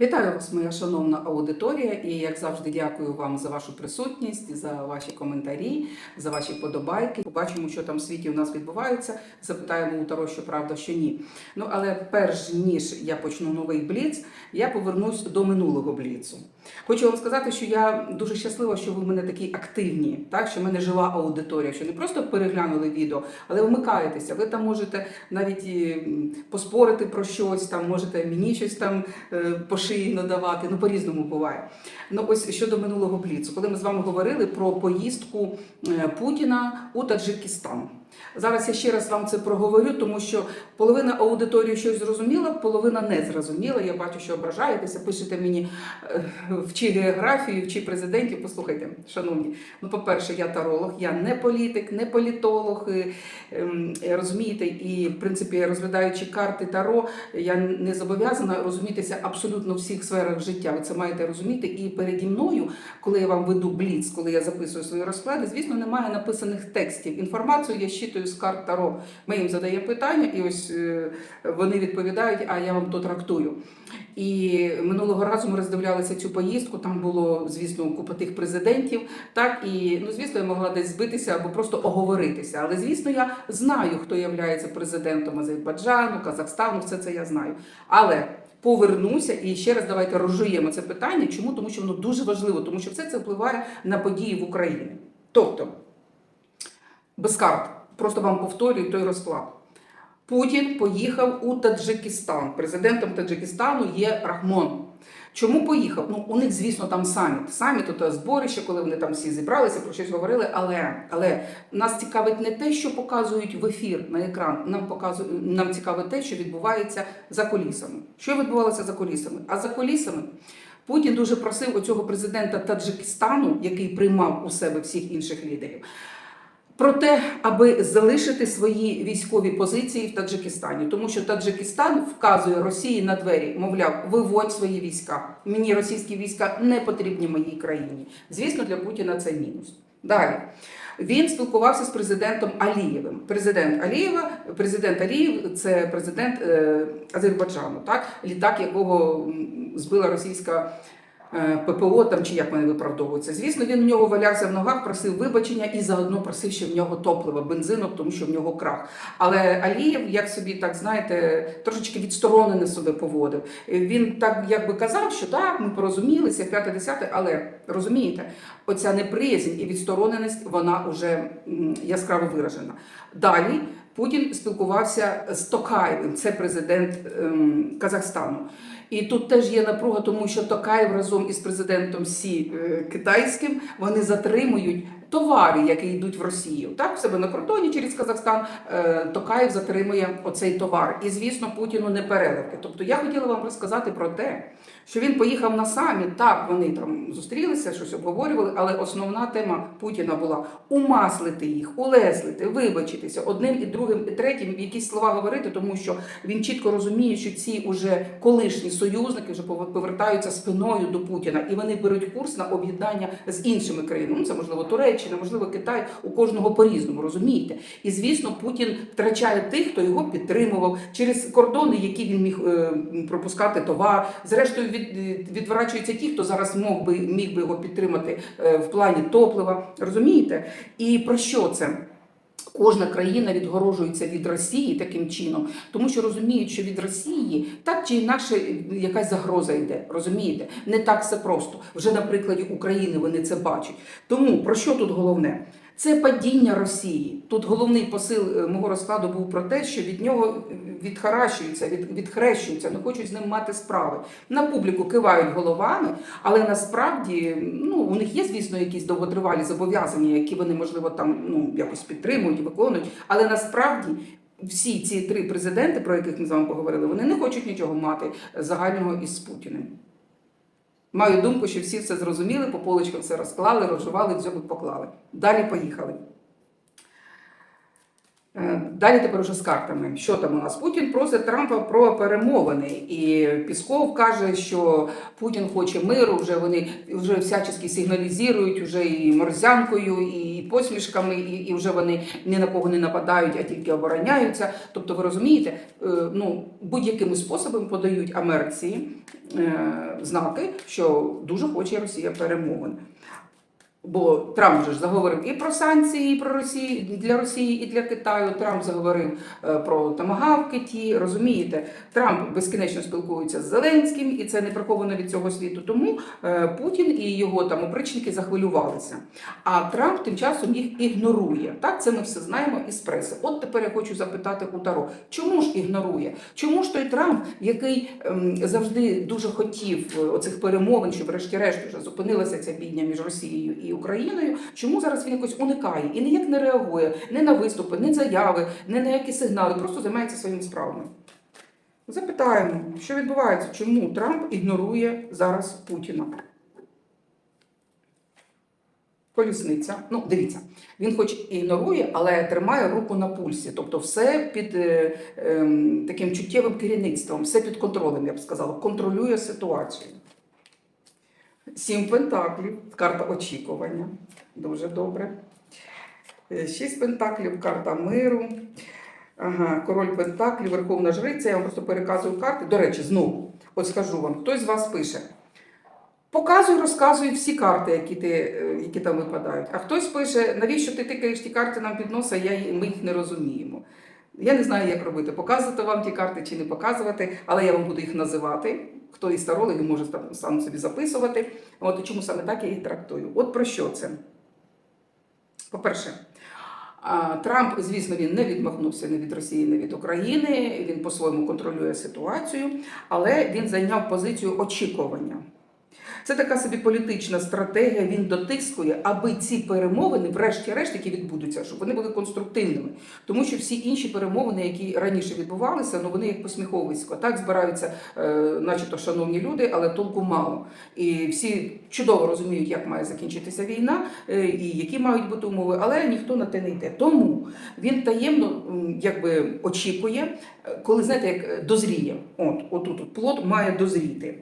Вітаю вас, моя шановна аудиторія, і як завжди, дякую вам за вашу присутність, за ваші коментарі, за ваші подобайки. Побачимо, що там в світі у нас відбувається. Запитаємо у Таро, що правда, що ні. Ну але перш ніж я почну новий бліц, я повернусь до минулого бліцу. Хочу вам сказати, що я дуже щаслива, що ви в мене такі активні, так що в мене жива аудиторія, що не просто переглянули відео, але вмикаєтеся. Ви там можете навіть і, поспорити про щось, там можете мені щось там е, по шиї надавати. Ну по-різному буває. Ну ось щодо минулого бліцу, коли ми з вами говорили про поїздку е, Путіна у Таджикистан. Зараз я ще раз вам це проговорю, тому що половина аудиторії щось зрозуміла, половина не зрозуміла. Я бачу, що ображаєтеся, пишете мені е, вчи географію, вчи президентів. Послухайте, шановні. Ну, по-перше, я таролог, я не політик, не політолог. ем, Розумієте, і в принципі, розглядаючи карти Таро, я не зобов'язана розумітися абсолютно в всіх сферах життя. Ви це маєте розуміти. І переді мною, коли я вам веду бліц, коли я записую свої розклади, звісно, немає написаних текстів. Інформацію я щитую з карт Таро. Ми їм задаємо питання, і ось е, вони відповідають, а я вам то трактую. І минулого разу ми роздивлялися цю поїздку. Там було, звісно, купа тих президентів. Так і ну, звісно, я могла десь збитися або просто оговоритися. Але звісно, я знаю, хто є президентом Азербайджану, Казахстану, все це я знаю. Але повернуся і ще раз давайте розжуємо це питання. Чому? Тому що воно дуже важливо, тому що все це впливає на події в Україні. Тобто, без карт, просто вам повторюю той розклад. Путін поїхав у Таджикистан. Президентом Таджикистану є Рахмон. Чому поїхав? Ну, у них, звісно, там саміт. Саміт то зборище, коли вони там всі зібралися, про щось говорили. Але, але нас цікавить не те, що показують в ефір на екран. Нам показує, нам цікавить те, що відбувається за колісами. Що відбувалося за колісами? А за колісами Путін дуже просив оцього президента Таджикистану, який приймав у себе всіх інших лідерів. Про те, аби залишити свої військові позиції в Таджикистані, тому що Таджикистан вказує Росії на двері, мовляв, виводь свої війська. Мені російські війська не потрібні моїй країні. Звісно, для Путіна це мінус. Далі він спілкувався з президентом Алієвим. Президент Алієва, президент Алієв це президент е, Азербайджану, так літак, якого збила російська. Е, ППО там чи як вони виправдовуються. Звісно, він у нього валявся в ногах, просив вибачення і заодно просив ще в нього топлива, бензину, тому що в нього крах. Але Алієв, як собі так знаєте, трошечки відсторонено себе поводив. Він так якби казав, що так, ми порозумілися, п'яте десяте, але розумієте, оця неприязнь і відстороненість вона вже яскраво виражена. Далі Путін спілкувався з Токаєвим, це президент ем, Казахстану. І тут теж є напруга, тому що Токаєв разом із президентом Сі е, китайським вони затримують товари, які йдуть в Росію. Так, в себе на кордоні через Казахстан е, Токаєв затримує оцей товар. І звісно, Путіну не переливки. Тобто я хотіла вам розказати про те, що він поїхав на саміт. Так, вони там зустрілися, щось обговорювали, але основна тема Путіна була умаслити їх, улеслити, вибачитися одним і другим, і третім, якісь слова говорити, тому що він чітко розуміє, що ці уже колишні союзники вже пов- повертаються спиною до Путіна, і вони беруть курс на об'єднання з іншими країнами. Ну, це можливо Туреччина, можливо, Китай, у кожного по-різному, розумієте? І звісно, Путін втрачає тих, хто його підтримував через кордони, які він міг е, пропускати товар. Зрештою, від, відворачуються ті, хто зараз мог би міг би його підтримати е, в плані топлива. Розумієте? І про що це? Кожна країна відгорожується від Росії таким чином, тому що розуміють, що від Росії так чи інакше якась загроза йде. Розумієте? Не так все просто. Вже на прикладі України вони це бачать. Тому про що тут головне? Це падіння Росії. Тут головний посил е, мого розкладу був про те, що від нього відхаращуються, від, відхрещуються, не хочуть з ним мати справи. На публіку кивають головами, але насправді ну, у них є, звісно, якісь довготривалі зобов'язання, які вони, можливо, там ну, якось підтримують виконують. Але насправді всі ці три президенти, про яких ми з вами поговорили, вони не хочуть нічого мати загального із Путіним. Маю думку, що всі все зрозуміли, по полочкам все розклали, розжували, дзьобик поклали. Далі поїхали. Е, Далі тепер уже з картами. Що там у нас? Путін просить Трампа про перемовини, і Пісков каже, що Путін хоче миру. Вже вони вже всячески сигналізують, вже і морзянкою, і посмішками, і, і вже вони ні на кого не нападають, а тільки обороняються. Тобто, ви розумієте, е, ну будь-якими способами подають Америці е, знаки, що дуже хоче Росія перемовин. Бо Трамп же ж заговорив і про санкції, і про Росію для Росії, і для Китаю. Трамп заговорив е, про тамагавки ті. Розумієте, Трамп безкінечно спілкується з Зеленським, і це не приховано від цього світу. Тому е, Путін і його там опричники захвилювалися. А Трамп тим часом їх ігнорує. Так, це ми все знаємо із преси. От тепер я хочу запитати у Таро, чому ж ігнорує? Чому ж той Трамп, який ем, завжди дуже хотів е, оцих перемовин, щоб врешті-решт вже зупинилася ця бідня між Росією і Україною, чому зараз він якось уникає і ніяк не реагує ні на виступи, ні заяви, ні на які сигнали, просто займається своїми справами. Запитаємо, що відбувається, чому Трамп ігнорує зараз Путіна. Колісниця. Ну, дивіться, він хоч ігнорує, але тримає руку на пульсі. Тобто все під е, ем, таким чуттєвим керівництвом, все під контролем, я б сказала, контролює ситуацію. Сім пентаклів, карта очікування. Дуже добре. Е, Шість пентаклів, карта миру. Ага, король Пентаклів, Верховна Жриця. Я вам просто переказую карти. До речі, знову, от скажу вам, хтось з вас пише. Показуй, розказуй всі карти, які, ти, е, які там випадають. А хтось пише, навіщо ти тикаєш ті карти нам під носа, я, ми їх не розуміємо. Я не знаю, як робити, показувати вам ті карти чи не показувати, але я вам буду їх називати. Хто із тарологів може сам собі записувати. От і чому саме так я їх трактую. От про що це? По-перше, Трамп, звісно, він не відмахнувся ні від Росії, ні від України. Він по-своєму контролює ситуацію, але він зайняв позицію очікування. Це така собі політична стратегія. Він дотискує, аби ці перемовини, врешті-решт, які відбудуться, щоб вони були конструктивними. Тому що всі інші перемовини, які раніше відбувалися, ну вони як посміховисько. Так збираються, е, начебто, шановні люди, але толку мало. І всі чудово розуміють, як має закінчитися війна е, і які мають бути умови, але ніхто на те не йде. Тому він таємно якби очікує, е, коли знаєте, як е, дозріє. От отут от плод має дозріти.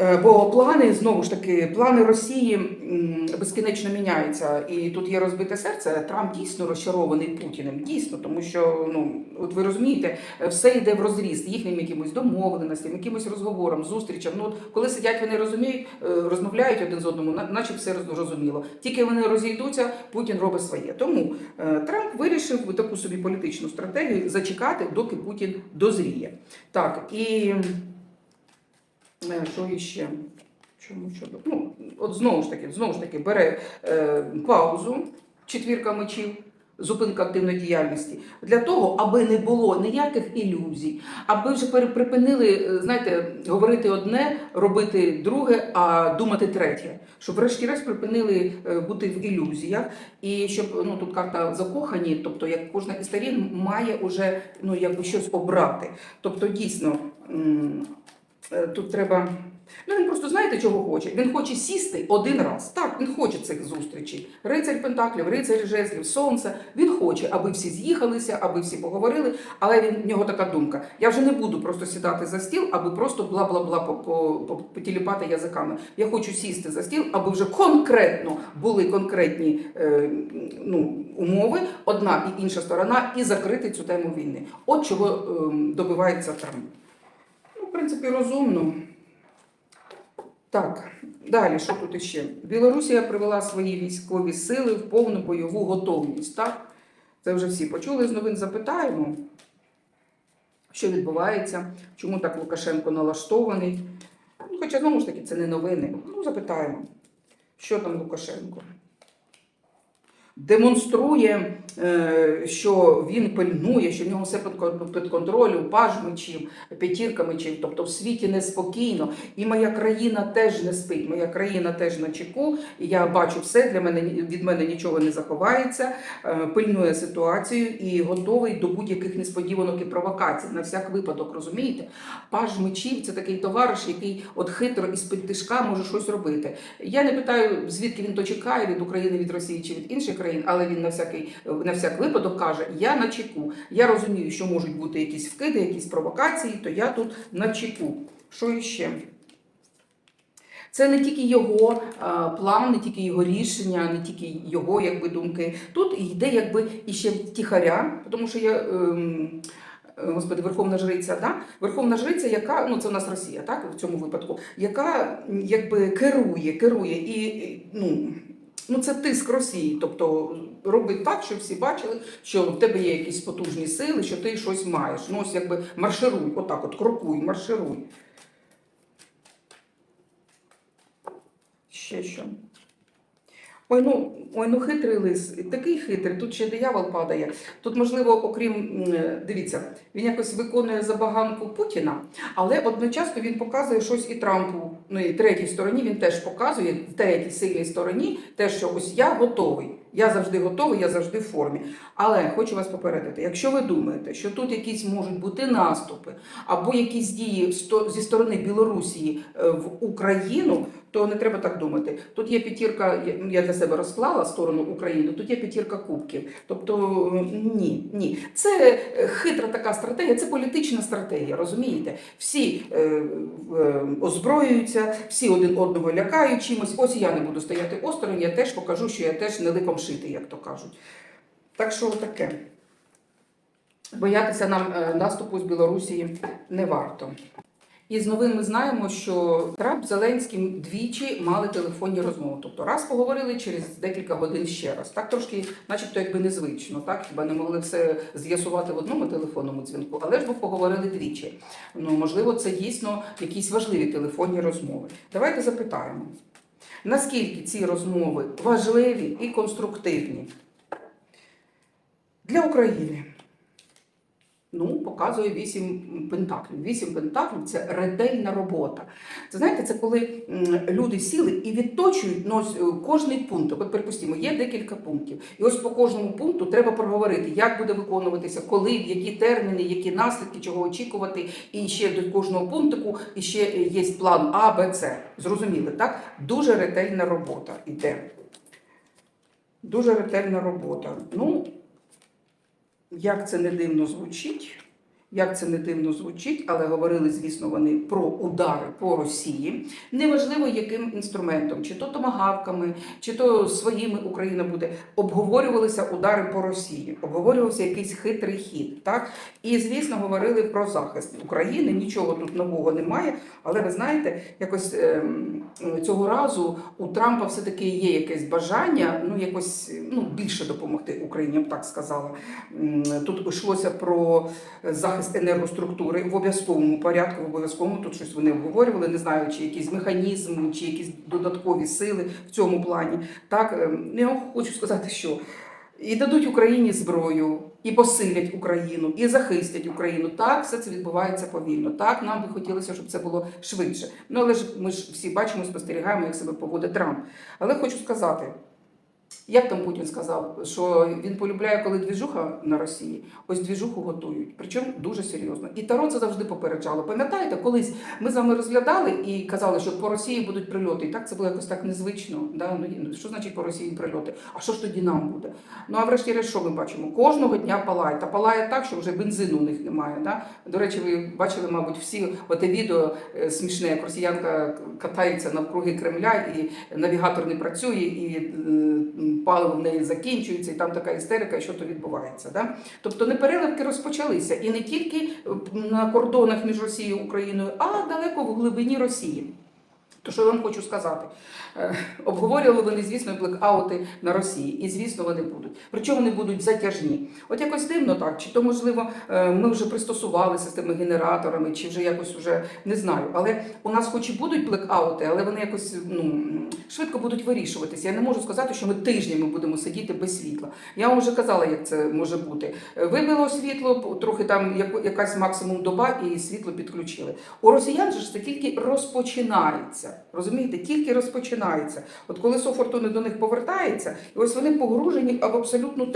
Е, Бо плани знову ж таки, плани Росії безкінечно міняються, і тут є розбите серце. Трамп дійсно розчарований Путіним. Дійсно, тому що ну от ви розумієте, все йде в розріз їхнім якимось домовленостям, якимось розговорам, зустрічам. Ну от коли сидять, вони розуміють, е, розмовляють один з одному, наче все зрозуміло. Тільки вони розійдуться, Путін робить своє. Тому е, Трамп вирішив таку собі політичну стратегію зачекати, доки Путін дозріє. Так і. Що іще? Чому що? Ну, от знову ж таки, знову ж таки, бере е, паузу, четвірка мечів, зупинка активної діяльності, для того, аби не було ніяких ілюзій, аби вже припинили, е, знаєте, говорити одне, робити друге, а думати третє. Щоб врешті-решт припинили е, бути в ілюзіях, і щоб ну тут карта закохані, тобто як кожна із сторін має уже ну якби щось обрати. Тобто дійсно. Е, Тут треба. Ну, він просто знаєте, чого хоче? Він хоче сісти один раз. Так, він хоче цих зустрічей. Рицарь Пентаклів, рицарь жезлів, сонце. Він хоче, аби всі з'їхалися, аби всі поговорили. Але він в нього така думка: я вже не буду просто сідати за стіл, аби просто бла-бла-бла по- по- по- потіліпати язиками. Я хочу сісти за стіл, аби вже конкретно були конкретні е, ну, умови, одна і інша сторона, і закрити цю тему війни. От чого ем, добивається Трамп. Принципі, розумно. Так, далі, що тут іще? Білорусія привела свої військові сили в повну бойову готовність. Так? Це вже всі почули з новин. Запитаємо, що відбувається, чому так Лукашенко налаштований. Хоча, знову ж таки, це не новини. Ну, запитаємо, що там Лукашенко. Демонструє, е, що він пильнує, що в нього все під контролем, паж мечів, п'ятірка мечів, тобто в світі неспокійно. І моя країна теж не спить. Моя країна теж на чеку. І я бачу все, для мене від мене нічого не заховається, е, пильнує ситуацію і готовий до будь-яких несподіванок і провокацій. На всяк випадок, розумієте? Паж мечів це такий товариш, який от хитро із під тишка може щось робити. Я не питаю, звідки він то чекає від України, від Росії чи від інших країн. Країн, але він на всякий на всяк випадок каже: Я на чеку. Я розумію, що можуть бути якісь вкиди, якісь провокації, то я тут на чеку. Що іще? Це не тільки його а, план, не тільки його рішення, не тільки його якби думки. Тут йде якби іще тихаря, тому що я. Ем, Господи, Верховна Жриця, да? Верховна Жриця, яка, ну це у нас Росія, так, в цьому випадку, яка якби керує, керує і, ну, ну це тиск Росії, тобто робить так, щоб всі бачили, що в тебе є якісь потужні сили, що ти щось маєш. Ну ось якби маршируй, отак, от крокуй, маршируй. Ще що? Ой, ну, ой, ну хитрий лис, такий хитрий, тут ще диявол падає. Тут, можливо, окрім, дивіться, він якось виконує забаганку Путіна, але одночасно він показує щось і Трампу. Ну і третій стороні він теж показує, в третій сильній стороні, те, що ось я готовий. Я завжди готовий, я завжди в формі. Але хочу вас попередити, якщо ви думаєте, що тут якісь можуть бути наступи або якісь дії зі сторони Білорусі е, в Україну, то не треба так думати. Тут є п'ятірка, я- я для себе розклала сторону України, тут є п'ятірка кубків. Тобто ні, ні. Це е, хитра така стратегія, це політична стратегія, розумієте? Всі е, е, озброюються, всі один одного лякають чимось. Ось я не буду стояти осторонь, я теж покажу, що я теж не ликом шитий, як то кажуть. Так що таке. Боятися нам е, наступу з Білорусі не варто. І з новин ми знаємо, що Трамп Зеленським двічі мали телефонні розмови. Тобто раз поговорили через декілька годин ще раз. Так трошки, начебто, якби незвично, так хіба не могли все з'ясувати в одному телефонному дзвінку, але ж ви поговорили двічі. Ну можливо, це дійсно якісь важливі телефонні розмови. Давайте запитаємо, наскільки ці розмови важливі і конструктивні для України. Ну, показує вісім пентаклів. Вісім пентаклів це ретельна робота. Це знаєте, це коли люди сіли і відточують ну, кожний пункт. От, припустимо, є декілька пунктів. І ось по кожному пункту треба проговорити, як буде виконуватися, коли, які терміни, які наслідки, чого очікувати. І ще до кожного пунктику і ще є план А, Б, С. Зрозуміли, так? Дуже ретельна робота йде. Дуже ретельна робота. Ну, як це не дивно звучить, як це не дивно звучить, але говорили, звісно, вони про удари по Росії. Неважливо, яким інструментом, чи то томагавками, чи то своїми Україна буде. Обговорювалися удари по Росії, обговорювався якийсь хитрий хід. Так? І, звісно, говорили про захист України. Нічого тут нового немає. Але ви знаєте, якось ем, цього разу у Трампа все-таки є якесь бажання, ну якось ну, більше допомогти Україні, я б так сказала. Тут йшлося про захист енергоструктури в обов'язковому порядку, в обов'язковому тут щось вони обговорювали, не знаю, чи якийсь механізм, чи якісь додаткові сили в цьому плані. Так, ем, я хочу сказати, що і дадуть Україні зброю, і посилять Україну, і захистять Україну. Так, все це відбувається повільно. Так, нам би хотілося, щоб це було швидше. Ну але ж ми ж всі бачимо, спостерігаємо, як себе поводить Трамп. Але хочу сказати. Як там Путін сказав, що він полюбляє, коли двіжуха на Росії, ось двіжуху готують, причому дуже серйозно. І Таро це завжди попереджало. Пам'ятаєте, колись ми з вами розглядали і казали, що по Росії будуть прильоти. І так це було якось так незвично. Да? Ну, що значить по Росії прильоти? А що ж тоді нам буде? Ну а врешті-решт, що ми бачимо? Кожного дня палає. Та палає так, що вже бензину у них немає. Да? До речі, ви бачили, мабуть, всі оте відео е, смішне, як росіянка катається навкруги Кремля, і навігатор не працює, і е, паливо в неї закінчується, і там така істерика, і що то відбувається. Да? Тобто непереливки розпочалися і не тільки е, на кордонах між Росією і Україною, а далеко в глибині Росії. То що я вам хочу сказати? Е, Обговорювали вони, звісно, блекаути на Росії, і звісно, вони будуть. Причому вони будуть затяжні. От якось дивно так, чи то можливо е, ми вже пристосувалися з тими генераторами, чи вже якось вже не знаю. Але у нас, хоч і будуть блекаути, але вони якось ну швидко будуть вирішуватися. Я не можу сказати, що ми тижнями будемо сидіти без світла. Я вам вже казала, як це може бути. Вибило світло, трохи там якась максимум доба, і світло підключили. У росіян же це тільки розпочинається. Розумієте, тільки розпочинається. От коли Фортуни до них повертається, і ось вони погружені в абсолютну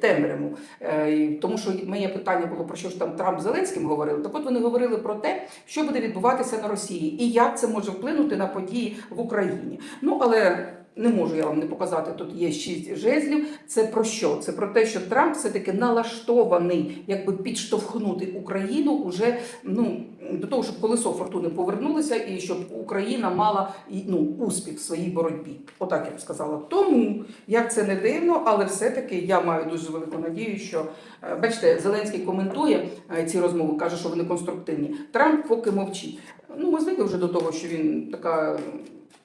темряву. Е, Тому що моє питання було про що ж там Трамп Зеленським говорили. Так от вони говорили про те, що буде відбуватися на Росії і як це може вплинути на події в Україні. Ну але не можу я вам не показати. Тут є шість жезлів. Це про що? Це про те, що Трамп все-таки налаштований, якби підштовхнути Україну уже ну до того, щоб колесо фортуни повернулося, і щоб Україна мала ну, успіх в своїй боротьбі. Отак я б сказала. Тому як це не дивно, але все-таки я маю дуже велику надію, що е, бачите, Зеленський коментує е, ці розмови, каже, що вони конструктивні. Трамп поки мовчить. Ну, ми звикли вже до того, що він така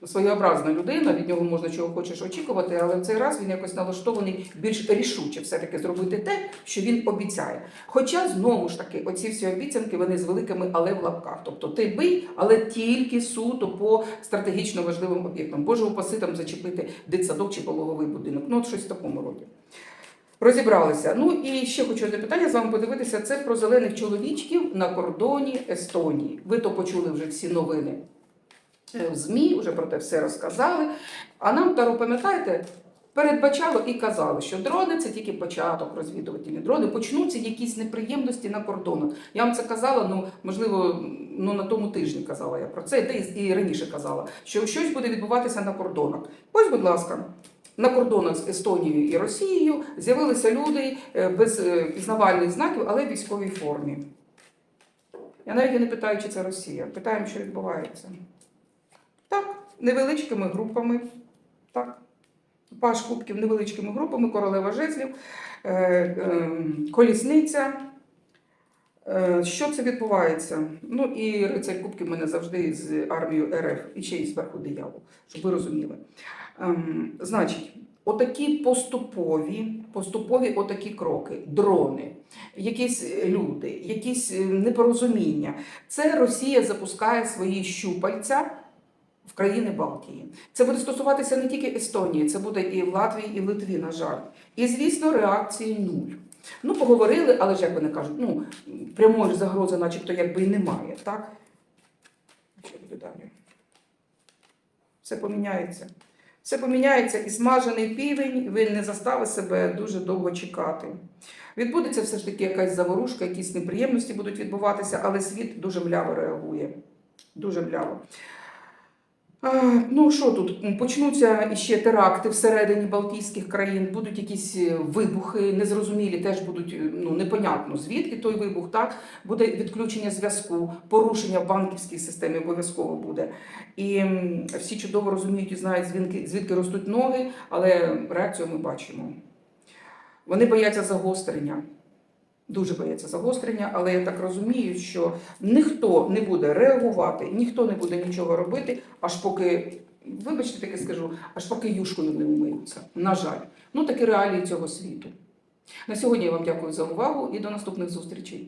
своєобразна людина, від нього можна чого хочеш очікувати, але в цей раз він якось налаштований більш рішуче все-таки зробити те, що він обіцяє. Хоча знову ж таки, оці всі обіцянки вони з великими але в лапках. Тобто ти бий, але тільки суто по стратегічно важливим об'єктам. Боже, упаси там зачепити дитсадок чи пологовий будинок. Ну, от щось в такому роді. Розібралися. Ну і ще хочу одне питання з вами подивитися. Це про зелених чоловічків на кордоні Естонії. Ви то почули вже всі новини ЗМІ, вже про те все розказали. А нам Таро, пам'ятаєте, передбачало і казали, що дрони це тільки початок розвідувальні дрони. Почнуться якісь неприємності на кордонах. Я вам це казала, ну можливо, ну на тому тижні казала я про це, і і раніше казала, що щось буде відбуватися на кордонах. Ось, будь ласка. На кордонах з Естонією і Росією з'явилися люди е, без е, пізнавальних знаків, але в військовій формі. Я навіть не питаю, чи це Росія. Питаємо, що відбувається. Так, невеличкими групами. Так. Паш кубків невеличкими групами, королева жезлів, е, е, колісниця. Е, Що це відбувається? Ну і рицарь кубків мене завжди з армією РФ і ще й зверху диявол, щоб ви розуміли. Ем, значить, отакі поступові, поступові отакі кроки, дрони, якісь люди, якісь е, непорозуміння. Це Росія запускає свої щупальця в країни Балтії. Це буде стосуватися не тільки Естонії, це буде і в Латвії, і в Литві, на жаль. І, звісно, реакції нуль. Ну, поговорили, але ж як вони кажуть, ну, прямої загрози, начебто, якби і немає, так? Що буде далі? Все поміняється. Все поміняється і смажений півень, він не заставить себе дуже довго чекати. Відбудеться все ж таки якась заворушка, якісь неприємності будуть відбуватися, але світ дуже мляво реагує. Дуже мляво. Ну що тут? Почнуться іще теракти всередині Балтійських країн, будуть якісь е, вибухи, незрозумілі, теж будуть е, ну, непонятно звідки той вибух, так? Буде відключення зв'язку, порушення в банківській системі обов'язково буде. І всі чудово розуміють і знають, звідки, звідки ростуть ноги, але реакцію ми бачимо. Вони бояться загострення. Дуже бояться загострення, але я так розумію, що ніхто не буде реагувати, ніхто не буде нічого робити, аж поки, вибачте, таке скажу, аж поки юшкою не умиються. На жаль, ну такі реалії цього світу. На сьогодні я вам дякую за увагу і до наступних зустрічей.